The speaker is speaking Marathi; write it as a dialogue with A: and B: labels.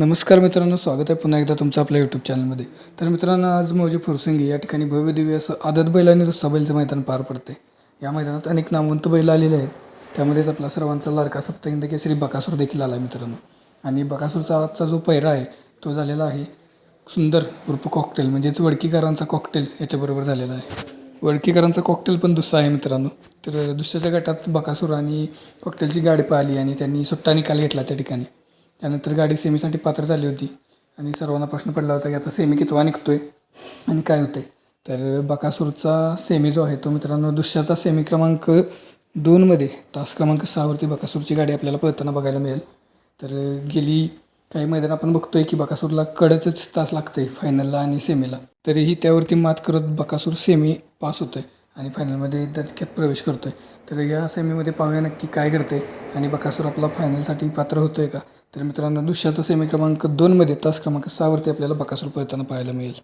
A: नमस्कार मित्रांनो स्वागत आहे पुन्हा एकदा तुमचं आपल्या यूट्यूब चॅनलमध्ये तर मित्रांनो आज मौजे फुरसिंगी या ठिकाणी भव्य दिव्य असं आदत बैल आणि दुसरा बैलचं मैदान पार पडते या मैदानात अनेक नामवंत बैल आलेले आहेत. त्यामध्येच आपला सर्वांचा लाडका सप्तहिंद केसरी बकासूर देखील आला आहे मित्रांनो. आणि बकासूरचा आजचा जो पैरा आहे तो झालेला आहे सुंदर उर्फ कॉकटेल म्हणजेच वडकीकरांचा कॉकटेल याच्याबरोबर झालेला आहे. वडकीकरांचा कॉकटेल पण दुसरा आहे मित्रांनो. तर दुसऱ्याच्या गटात बकासूर आणि कॉकटेलची गाडी पाहिली आणि त्यांनी सुट्टा निकाल घेतला त्या ठिकाणी. त्यानंतर गाडी सेमीसाठी पात्र झाली होती. आणि सर्वांना प्रश्न पडला होता की आता सेमी कितवा निघतोय आणि काय होतंय. तर बकासूरचा सेमी जो आहे तो मित्रांनो दुसऱ्याचा सेमी क्रमांक दोनमध्ये तास क्रमांक सहावरती बकासूरची गाडी आपल्याला पळताना बघायला मिळेल. तर गेली काही मैदान आपण बघतोय की बकासूरला कडचच तास लागते फायनलला आणि सेमीला. तरीही त्यावरती मात करत बकासूर सेमी पास होतोय. आणि फायनलमध्ये त्याच्यात प्रवेश करतो आहे तर या सेमीमध्ये पाहूया नक्की काय घडतंय आणि बकासूर आपला फायनलसाठी पात्र होतोय का? तर मित्रांनो दुसऱ्याचा सेमी क्रमांक दोनमध्ये तास क्रमांक सहावरती आपल्याला बकासूर पळताना पाहायला मिळेल.